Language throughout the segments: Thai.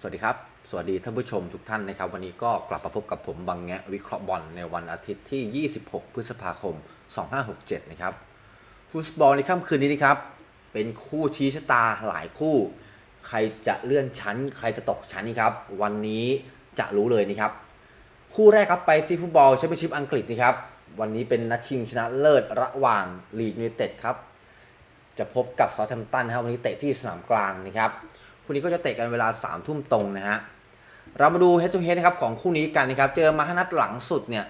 สวัสดีครับ สวัสดีท่านผู้ชมทุกท่านนะครับ วันนี้ก็กลับมาพบกับผมบังแงะวิเคราะห์บอลในวันอาทิตย์ที่ 26 พฤษภาคม 2567 นะครับฟุตบอลในค่ำคืนนี้นะครับ เป็นคู่ชี้ชะตาหลายคู่ ใครจะเลื่อนชั้น ใครจะตกชั้นนี่ครับ วันนี้จะรู้เลยนะครับ คู่แรกครับไปที่ฟุตบอลแชมเปี้ยนชิพอังกฤษนะครับ วันนี้เป็นนัดชิงชนะเลิศระหว่างลีดยูไนเต็ดครับ จะพบกับเซาท์แฮมป์ตันครับวันนี้เตะที่สนามกลางนะครับ คู่นี้ก็จะเตะกันเวลา3ามทุ่มตรงนะฮะ เรามาดู head to head นะครับของคู่นี้กันนะครับ เจอมาห้านัดหลังสุดเนี่ย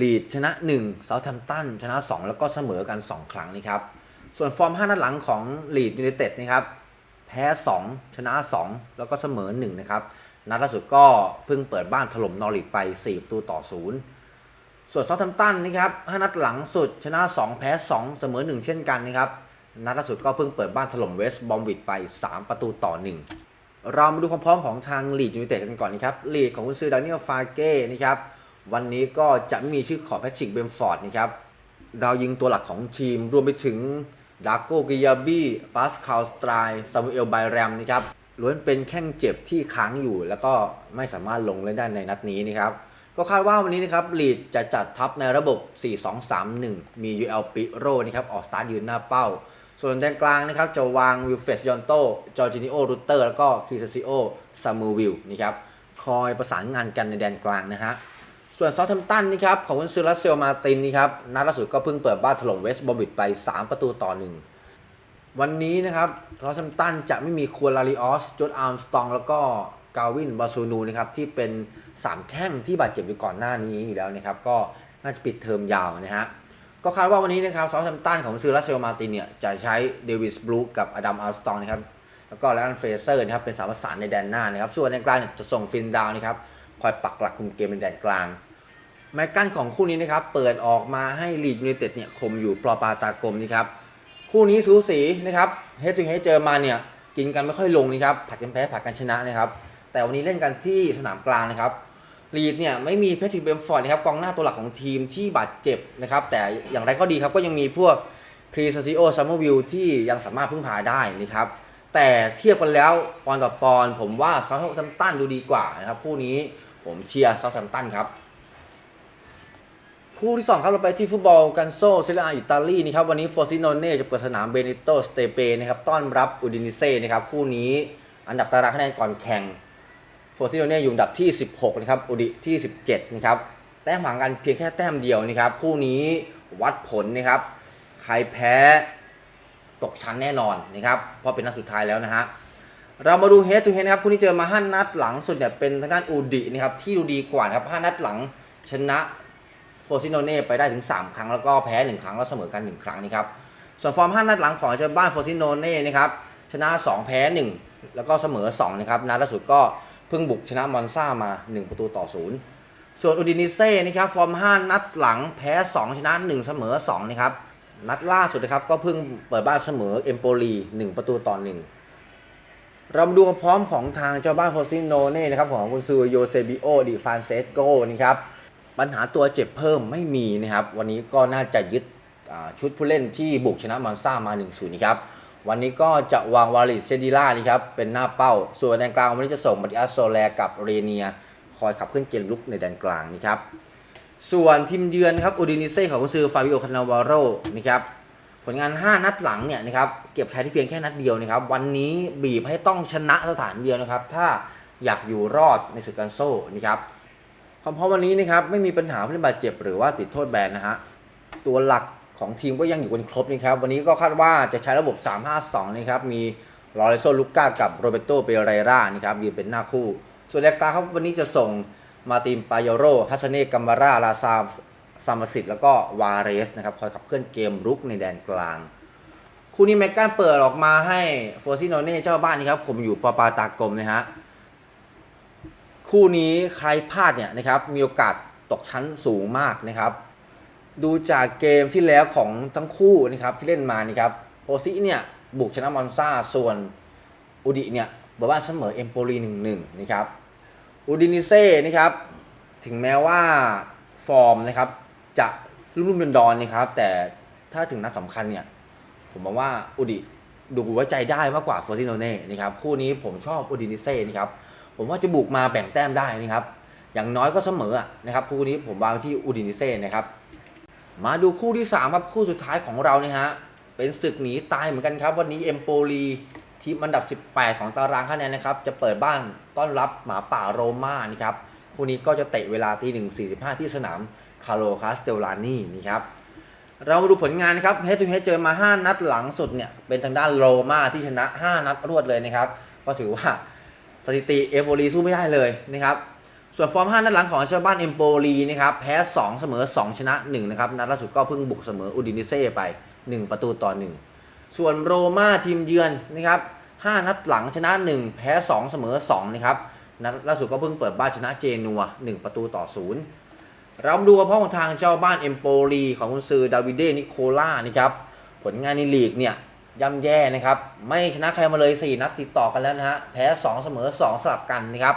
ลีดชนะ1เซาท์แฮมป์ตันชนะ 2 แล้วก็เสมอกัน 2 ครั้งนะครับ ส่วนฟอร์ม 5 นัดหลังของลีดยูไนเต็ดนะครับ แพ้ 2 ชนะ 2 แล้วก็เสมอ 1 นะครับ นัดล่าสุดก็เพิ่งเปิดบ้านถล่มนอริทไป4ประตูต่อ 0 ส่วนเซาท์แฮมตันนะครับ 5 นัดหลังสุดชนะ 2 แพ้ 2 เสมอ 1 เช่นกันนะครับ นัดล่าสุดก็เพิ่งเปิดบ้านถล่มเวสต์บอมวิดไป 3 ประตูต่อ 1 เรามาดูความพร้อมของทางลีดยูไนเต็ดกันก่อนนะครับลีดของคุณซื้อดานิเอลฟาเก้นะครับวันนี้ก็จะมีชื่อของแพทริกเบมฟอร์ดนะครับดาวยิงตัวหลักของทีมรวมไปถึงดาโกกิยาบีปาสคาลสไตร์ซามูเอลไบแรมนะครับล้วนเป็นแข้งเจ็บที่ค้างอยู่ แล้วก็ไม่สามารถลงเล่นได้ในนัดนี้นะครับก็คาดว่าวันนี้นะครับลีดจะจัดทัพในระบบ 4-2-3-1 มียูเอลปิโรนะครับออกสตาร์ทยืนหน้าเป้า ส่วนแดนกลางนะครับจะวางวิลเฟสยอนโตจอร์จินิโอรูเตอร์แล้วก็คริสซิโอซามูวิลนะครับคอยประสานงานกันในแดนกลางนะฮะส่วนเซาท์แฮมป์ตันนะครับของคุณซูรัสเซลมาตินนะครับนัดล่าสุดก็เพิ่งเปิดบ้านถล่มเวสต์บอมบิดไป 3 ประตูต่อหนึ่งวันนี้นะครับเซาท์แฮมป์ตันจะไม่มีคัวลาริออสจอร์ดอาร์มสตอง แล้วก็กาวินบาซูนูนะครับที่เป็น 3 แข้งที่บาดเจ็บอยู่ก่อนหน้านี้อยู่แล้วนะครับก็น่าจะปิดเทอมยาวนะฮะ ก็คาดว่าวันนี้นะครับซาท์แฮมตันของซื้อรัสเซลมาตินเนี่ยจะใช้เดวิสบลูกับอดัมอัลสตองนะครับแล้วก็แลนเฟเซอร์นะครับเป็นสามประสานในแดนหน้านะครับส่วนแดนกลางจะส่งฟินดาวนะครับคอยปักหลักคุมเกมในแดนกลางแมกกันของคู่นี้นะครับเปิดออกมาให้ลีดยูไนเต็ดเนี่ยคมอยู่ปลอปาตากลมนะครับคู่นี้สูสีนะครับเฮดจูเฮดเจอมาเนี่ยกินกันไม่ค่อยลงนะครับผัดกันแพ้ผัดกันชนะนะครับแต่วันนี้เล่นกันที่สนามกลางนะครับ ลีดเนี่ยไม่มีเพชรซิเบมฟอร์ดนะครับกองหน้าตัวหลักของทีมที่บาดเจ็บนะครับแต่อย่างไรก็ดีครับก็ยังมีพวกครีซซิโอซัมเมอร์วิลที่ยังสามารถพึ่งพาได้นะครับแต่เทียบกันแล้วปอนต่อปอนผมว่าเซาท์แฮมป์ตันดูดีกว่านะครับคู่นี้ผมเชียร์เซาท์แฮมป์ตันครับคู่ที่ 2 ครับเราไปที่ฟุตบอลกันโซเซเรียอิตาลีนะครับวันนี้ฟอร์ซิโนเน่จะเปิดสนามเบนิโตสเตเปนะครับต้อนรับอูดินิเซ่นะครับคู่นี้อันดับตารางคะแนนก่อนแข่ง โฟซิโนเน่อยู่อันดับที่ 16 นะครับอุดิที่ 17 นะครับ แต้มห่างกันเพียงแค่แต้มเดียวนะครับ คู่นี้วัดผลนะครับ ใครแพ้ตกชั้นแน่นอนนะครับ เพราะเป็นนัดสุดท้ายแล้วนะฮะ เรามาดูเฮดทูเฮดนะครับ คู่นี้เจอมา5นัดหลังสุดเนี่ยเป็นทางด้านอูดินะครับที่ดูดีกว่านะครับ5นัดหลังชนะโฟซิโนเน่ไปได้ถึง 3 ครั้งแล้วก็แพ้ 1 ครั้งแล้วเสมอกัน 1 ครั้งนะครับ ส่วนฟอร์ม 5 นัดหลังของเจ้าบ้านโฟซิโนเน่นะครับชนะ 2 แพ้ 1 แล้วก็เสมอ 2 นะครับนัดล่าสุดก็ เพิ่งบุกชนะมอนซ่ามา 1 ประตูต่อ0ส่วนอูดินิเซ่นะครับฟอร์ม 5 นัดหลังแพ้ 2 ชนะ 1 เสมอ2นะครับนัดล่าสุดนะครับก็เพิ่งเปิดบ้านเสมอเอมโปลี 1 ประตูต่อ1เรามาดูความพร้อมของทางเจ้าบ้านโฟซิโนเน่นะครับของคุณซูโยเซบิโอดิฟานเซโกนะครับปัญหาตัวเจ็บเพิ่มไม่มีนะครับ วันนี้ก็น่าจะยึดชุดผู้เล่นที่บุกชนะมอนซ่ามา1-0นะครับ วันนี้ก็จะวางวาลิสเซดิล่านี่ครับเป็นหน้าเป้า ส่วนแดนกลางวันนี้จะส่งมาติอัสโซแลกับเรเนีย คอยขับเคลื่อนเกมลุกในแดนกลางนี่ครับส่วนทีมเยือนครับอูดินิเซ่ของกุนซือฟาบิโอคานาวาโรนะครับผลงาน 5 นัดหลังเนี่ยนะครับเก็บชัยที่เพียงแค่นัดเดียวนะครับวันนี้บีบให้ต้องชนะสถานเดียวนะครับถ้าอยากอยู่รอดในศึกกันโซ่นะครับเพราะวันนี้นะครับไม่มีปัญหาผู้เล่นบาดเจ็บหรือว่าติดโทษแบนนะฮะตัวหลัก ของทีมก็ยังอยู่กันครบนะครับวันนี้ก็คาดว่าจะใช้ระบบ 3-5-2นะครับมีลอเรโซลูก้ากับโรเบโตเปเรรานะครับยืนเป็นหน้าคู่ ส่วนแดนกลางครับวันนี้จะส่งมาตินปายโรฮัสเน่กัมบาราลาซามซามสิตแล้วก็วาเรสนะครับคอยขับเคลื่อนเกมรุกในแดนกลาง คู่นี้แม็กกันเปิดออกมาให้โฟซิโนเน่เจ้าบ้านนี่ครับผมอยู่ปาปาตากลมนะฮะคู่นี้ใครพลาดเนี่ยนะครับมีโอกาสตกชั้นสูงมากนะครับ ดูจากเกมที่แล้วของทั้งคู่นะครับที่เล่นมานี่ครับโอซิเนี่ยบุกชนะมอนซาส่วนอูดิเนี่ยบอกว่าเสมอเอมโปลีหนึ่งหนึ่งนะครับอูดินิเซ่นะครับถึงแม้ว่าฟอร์มนะครับจะรุ่มๆดอนๆนะครับแต่ถ้าถึงนัดสำคัญเนี่ยผมมองว่าอูดิดูไว้ใจได้มากกว่าฟอร์ซิโนเน่นะครับคู่นี้ผมชอบอูดินิเซ่นะครับผมว่าจะบุกมาแบ่งแต้มได้นะครับอย่างน้อยก็เสมอนะครับคู่นี้ผมวางที่อูดินิเซ่นะครับ มาดูคู่ที่3ครับคู่สุดท้ายของเราเนี่ยฮะเป็นศึกหนีตายเหมือนกันครับ วันนี้เอมโปลีทีมอันดับ 18 ของตารางคะแนนนะครับ จะเปิดบ้านต้อนรับหมาป่าโรม่านี่ครับคู่นี้ก็จะเตะเวลาตีหนึ่งสี่สิบห้าที่สนามคาร์โลคาสเตลลานีนี่ครับเรามาดูผลงานนะครับเฮดทูเฮดเจอมา 5 นัดหลังสุดเนี่ยเป็นทางด้านโรม่าที่ชนะ 5 นัดรวดเลยนะครับ ก็ถือว่าสถิติเอมโปลีสู้ไม่ได้เลยนะครับ ส่วนฟอร์ม 5 นัดหลังของชาวบ้านเอมโปลีนะครับแพ้ 2 เสมอ 2 ชนะ 1 นะครับ นัดล่าสุดก็เพิ่งบุกเสมออูดินิเซ่ไป 1 ประตูต่อ 1 ส่วนโรม่าทีมเยือนนะครับ 5 นัดหลังชนะ 1 แพ้ 2 เสมอ 2 นะครับ นัดล่าสุดก็เพิ่งเปิดบ้านชนะเจนัว 1 ประตูต่อ 0 เรามาดูพราะของทางเจ้าบ้านเอมโปลีของคุณซือดาวิเดนิโคล่านะครับผลงานในลีกเนี่ยย่ำแย่นะครับไม่ชนะใครมาเลย 4 นัดติดต่อกันแล้วนะฮะแพ้ 2 เสมอ 2 สลับกันนะครับ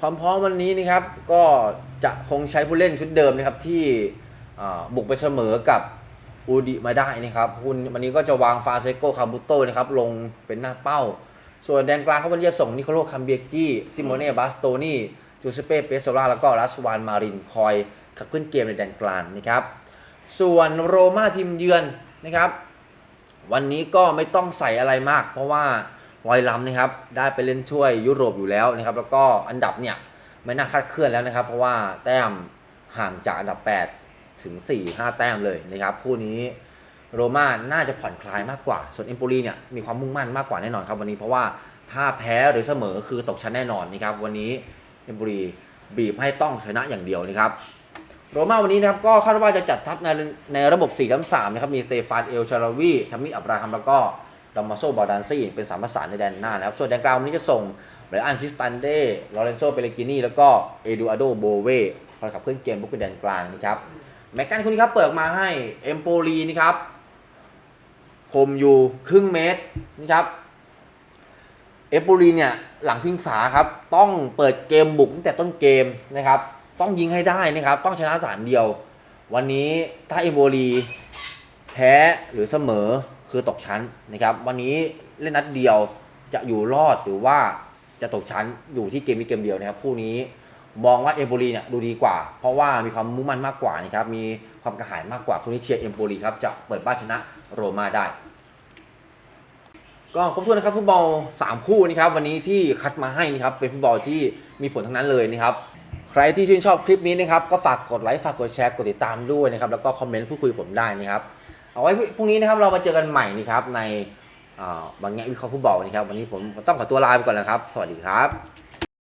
ความพร้อมวันนี้นะครับก็จะคงใช้ผู้เล่นชุดเดิมนะครับที่บุกไปเสมอกับอูดิมาได้นะครับคุณวันนี้ก็จะวางฟาเซโกคาบุโตนะครับลงเป็นหน้าเป้า ส่วนแดนกลางเขาวันนี้จะส่งนิโคโลคัมเบียกี้ซิโมเน่บาสโตนี่จูเซเป้เปโซล่าแล้วก็รัสวานมารินคอยขับขึ้นเกมในแดนกลางนะครับ ส่วนโรม่าทีมเยือนนะครับ วันนี้ก็ไม่ต้องใส่อะไรมาก เพราะว่า วอยลัมนะครับได้ไปเล่นช่วยยุโรปอยู่แล้วนะครับ แล้วก็อันดับเนี่ยไม่น่าคาดเคลื่อนแล้วนะครับ เพราะว่าแต้มห่างจากอันดับ 8 ถึง 4 5 แต้มเลยนะครับคู่นี้โรม่าน่าจะผ่อนคลายมากกว่า ส่วนเอมโปลีเนี่ยมีความมุ่งมั่นมากกว่าแน่นอนครับวันนี้เพราะว่าถ้าแพ้หรือเสมอคือตกชั้นแน่นอนนะครับวันนี้เอมโปลีบีบให้ต้องชนะอย่างเดียวนะครับโรม่าวันนี้นะครับก็คาดว่าจะจัดทัพในในระบบ4-3-3นะครับมีสเตฟานเอลชาราวีทัมมี่อับราฮัมแล้วก็ ดอมาโซบอดานซี่เป็นสามประสานในแดนหน้านะครับ ส่วนแดนกลางวันนี้จะส่งเบรอันคิสตันเดลอเรนโซเปเลกินีแล้วก็เอดูอาโดโบเวคอยขับเคลื่อนเกมบุกเป็นแดนกลางนะครับแม็กกันคนนี้ครับเปิดมาให้เอมโปลีนะครับคมอยู่ครึ่งเมตรนะครับเอมโปลีเนี่ยหลังพิงฝาครับต้องเปิดเกมบุกตั้งแต่ต้นเกมนะครับต้องยิงให้ได้นะครับต้องชนะสารเดียว วันนี้ถ้าเอมโบลีแพ้หรือเสมอ คือตกชั้นนะครับ วันนี้เล่นนัดเดียวจะอยู่รอดหรือว่าจะตกชั้นอยู่ที่เกมนี้เกมเดียวนะครับคู่นี้มองว่าเอมโบลีเนี่ยดูดีกว่า เพราะว่ามีความมุ่งมั่นมากกว่านะครับมีความกระหายมากกว่าคู่นี้เชียร์เอมโบลีครับจะเปิดบ้านชนะโรม่าได้ก็ครบถ้วนนะครับฟุตบอล 3 คู่นะครับวันนี้ที่คัดมาให้นะครับเป็นฟุตบอลที่มีผลทั้งนั้นเลยนะครับใครที่ชื่นชอบคลิปนี้นะครับก็ฝากกดไลค์ฝากกดแชร์กดติดตามด้วยนะครับแล้วก็คอมเมนต์พูดคุยผมได้นะครับ เอาไว้พรุ่งนี้นะครับเรามาเจอกันใหม่นี่ครับในบางแง่วิเคราะห์ฟุตบอลนะครับวันนี้ผมต้องขอตัวลาไปก่อนแล้วครับ สวัสดีครับ